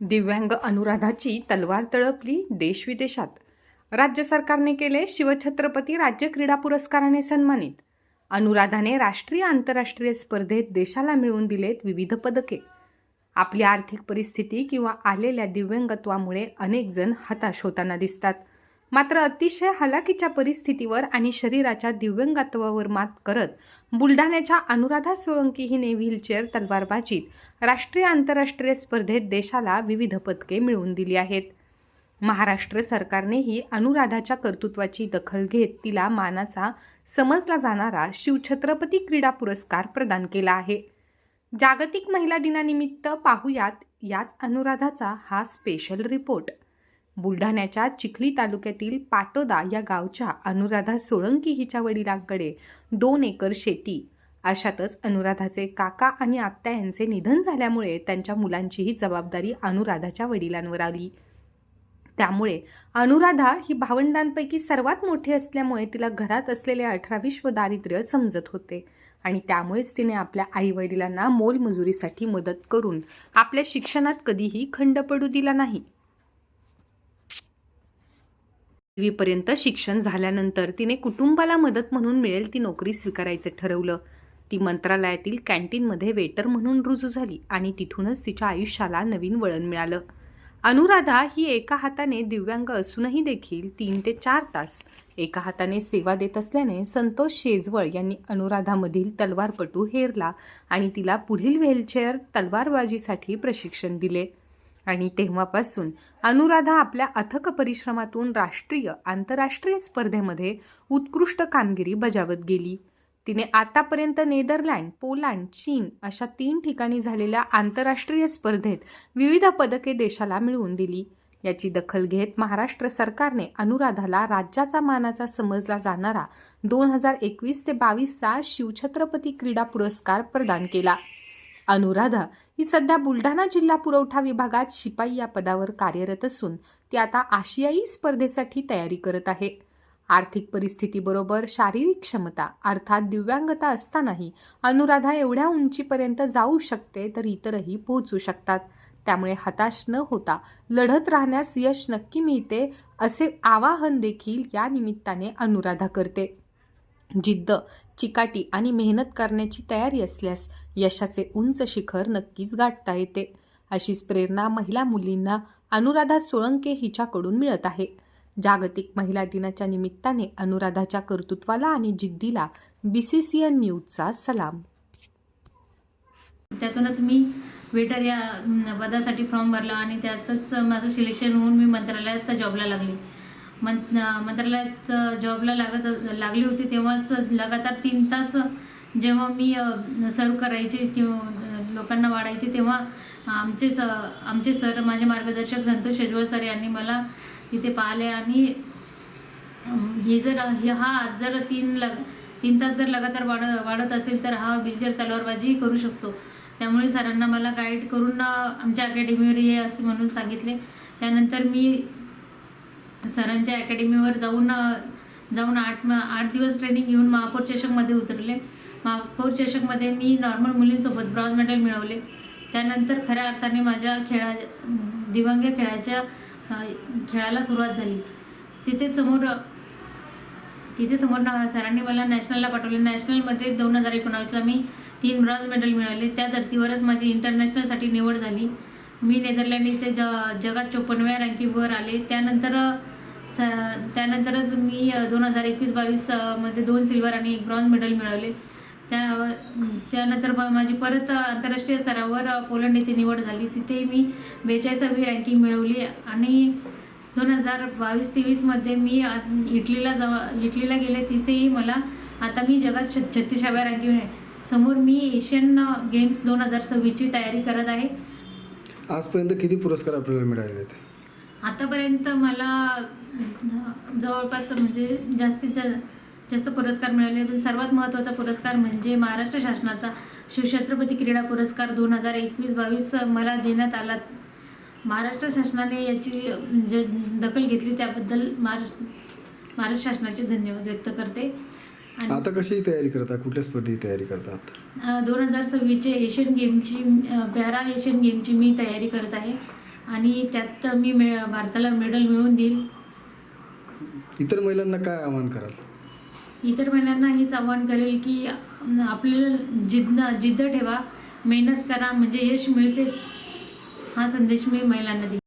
दिव्यांग अनुराधाची तलवार तळपली देशविदेशात राज्य सरकारने केले शिवछत्रपती राज्य क्रीडा पुरस्काराने सन्मानित. अनुराधाने राष्ट्रीय आंतरराष्ट्रीय स्पर्धेत देशाला मिळवून दिलेत विविध पदके. आपली आर्थिक परिस्थिती किंवा आलेल्या दिव्यांगत्वामुळे अनेक जण हताश होताना दिसतात. मात्र अतिशय हलाखीच्या परिस्थितीवर आणि शरीराच्या दिव्यांगत्वावर मात करत बुलढाण्याच्या अनुराधा सोळंकी हिने व्हीलचेअर तलवारबाजीत राष्ट्रीय आंतरराष्ट्रीय स्पर्धेत देशाला विविध पदके मिळवून दिली आहेत. महाराष्ट्र सरकारनेही अनुराधाच्या कर्तृत्वाची दखल घेत तिला मानाचा समजला जाणारा शिवछत्रपती क्रीडा पुरस्कार प्रदान केला आहे. जागतिक महिला दिनानिमित्त पाहुयात याच अनुराधाचा हा स्पेशल रिपोर्ट बुलढाण्याच्या चिखली तालुक्यातील पाटोदा या गावच्या अनुराधा सोळंकी हिच्या वडिलांकडे दोन एकर शेती. अशातच अनुराधाचे काका आणि आत्या यांचे निधन झाल्यामुळे त्यांच्या मुलांचीही जबाबदारी अनुराधाच्या वडिलांवर आली. त्यामुळे अनुराधा ही भावंडांपैकी सर्वात मोठी असल्यामुळे तिला घरात असलेले अठरा विश्व दारिद्र्य समजत होते आणि त्यामुळेच तिने आपल्या आई वडिलांना मोलमजुरीसाठी मदत करून आपल्या शिक्षणात कधीही खंड पडू दिला नाही. पर्यंत शिक्षण झाल्यानंतर तिने कुटुंबाला मदत म्हणून मिळेल ती नोकरी स्वीकारायचं ठरवलं. ती मंत्रालयातील कॅन्टीनमध्ये वेटर म्हणून रुजू झाली आणि तिथूनच तिच्या आयुष्याला नवीन वळण मिळालं. अनुराधा ही एका हाताने दिव्यांग असूनही देखील तीन ते चार तास एका हाताने सेवा देत असल्याने संतोष शेजवळ यांनी अनुराधामधील तलवारपटू हेरला आणि तिला पुढील व्हेलचेअर तलवारबाजीसाठी प्रशिक्षण दिले. आणि तेव्हापासून अनुराधा आपल्या अथक परिश्रमातून राष्ट्रीय आंतरराष्ट्रीय स्पर्धेमध्ये उत्कृष्ट कामगिरी बजावत गेली. तिने आतापर्यंत नेदरलँड पोलंड चीन अशा तीन ठिकाणी झालेल्या आंतरराष्ट्रीय स्पर्धेत विविध पदके देशाला मिळवून दिली. याची दखल घेत महाराष्ट्र सरकारने अनुराधाला राज्याचा मानाचा समजला जाणारा दोन हजार एकवीस ते बावीसचा शिवछत्रपती क्रीडा पुरस्कार प्रदान केला. अनुराधा ही सध्या बुलढाणा जिल्हा पुरवठा विभागात शिपाई या पदावर कार्यरत असून ती आता आशियाई स्पर्धेसाठी तयारी करत आहे. आर्थिक परिस्थितीबरोबर शारीरिक क्षमता अर्थात दिव्यांगता असतानाही अनुराधा एवढ्या उंचीपर्यंत जाऊ शकते तर इतरही पोहोचू शकतात. त्यामुळे हताश न होता लढत राहण्यास यश नक्की मिळते असे आवाहन देखील या निमित्ताने अनुराधा करते. जिद्द चिकाटी आणि मेहनत करण्याची तयारी असल्यास यशाचे उंच शिखर नक्कीच गाठता येते. अशीच प्रेरणा महिला मुलींना अनुराधा सोळंके हिच्याकडून मिळत आहे. जागतिक महिला दिनाच्या निमित्ताने अनुराधाच्या कर्तृत्वाला आणि जिद्दीला बी सी सी एन न्यूजचा सलाम. त्यातूनच मी वेटर या पदासाठी फॉर्म भरला आणि त्यातच माझं सिलेक्शन होऊन मी मंत्रालयात जॉबला लागली. मं मंत्रालयात जॉबला लागत लागली होती तेव्हाच लगातार तीन तास जेव्हा मी सर्व करायचे किंवा लोकांना वाढायचे तेव्हा आमचेच स आमचे सर माझे मार्गदर्शक संतोष शेजवळ सर यांनी मला तिथे पाहिले आणि हे जर हे हा जर तीन लग तीन तास जर लगातार वाढ वाढत असेल तर हा बिलचर तलवारबाजी करू शकतो. त्यामुळे सरांना मला गाईड करून आमच्या अकॅडमीवर ये असं म्हणून सांगितले. त्यानंतर मी सरांच्या अकॅडमीवर जाऊन जाऊन आठ आठ दिवस ट्रेनिंग घेऊन महापौर चषकमध्ये उतरले. महापौर चषकमध्ये मी नॉर्मल मुलींसोबत ब्रॉन्झ मेडल मिळवले. त्यानंतर खऱ्या अर्थाने माझ्या खेळा दिव्यांग खेळाच्या खेळाला सुरुवात झाली. तिथे समोर तिथे समोर ना- सरांनी मला नॅशनलला पाठवले. नॅशनलमध्ये दोन हजार एकोणावीसला मी तीन ब्रॉन्झ मेडल मिळवले. त्या धर्तीवरच माझी इंटरनॅशनलसाठी निवड झाली. मी नेदरलँड इथे ज जगात चोपन्नव्या रँकिंगवर आले. त्यानंतर स त्यानंतरच मी दोन हजार एकवीस बावीसमध्ये दोन सिल्वर आणि एक ब्रॉन्झ मेडल मिळवले. त्या त्यानंतर ब- माझी परत आंतरराष्ट्रीय स्तरावर पोलंड येथे निवड झाली. तिथे मी बेचाळीसावी रँकिंग मिळवली आणि दोन हजार बावीस तेवीसमध्ये मी इटलीला जवा इटलीला गेले. तिथेही मला आता मी जगात छ छत्तीसाव्या रँकिंग समोर मी एशियन गेम्स दोन हजार सव्वीसची तयारी करत आहे. आजपर्यंत किती पुरस्कार आपल्याला मिळाले आहेत? आतापर्यंत मला जवळपास म्हणजे जास्तीत जा जास्त पुरस्कार मिळाले. पण सर्वात महत्त्वाचा पुरस्कार म्हणजे महाराष्ट्र शासनाचा शिवछत्रपती क्रीडा पुरस्कार दोन हजार एकवीस बावीस मला देण्यात आला. महाराष्ट्र शासनाने याची जे दखल घेतली. त्याबद्दल महाराष्ट्र महाराष्ट्र शासनाचे धन्यवाद व्यक्त करते. आणि आता कशाची तयारी करता? कुठल्या स्पर्धेची तयारी करतात? दोन हजार सव्वीसचे एशियन गेमची पॅरा एशियन गेमची मी तयारी करत आहे. आणि त्यात मी मे भारताला मेडल मिळवून देईल. इतर महिलांना काय आवाहन कराल? इतर महिलांना हेच आवाहन करेल की आपल्याला जिद्द जिद्द ठेवा मेहनत करा म्हणजे यश मिळतेच. हा संदेश मी महिलांना देईन.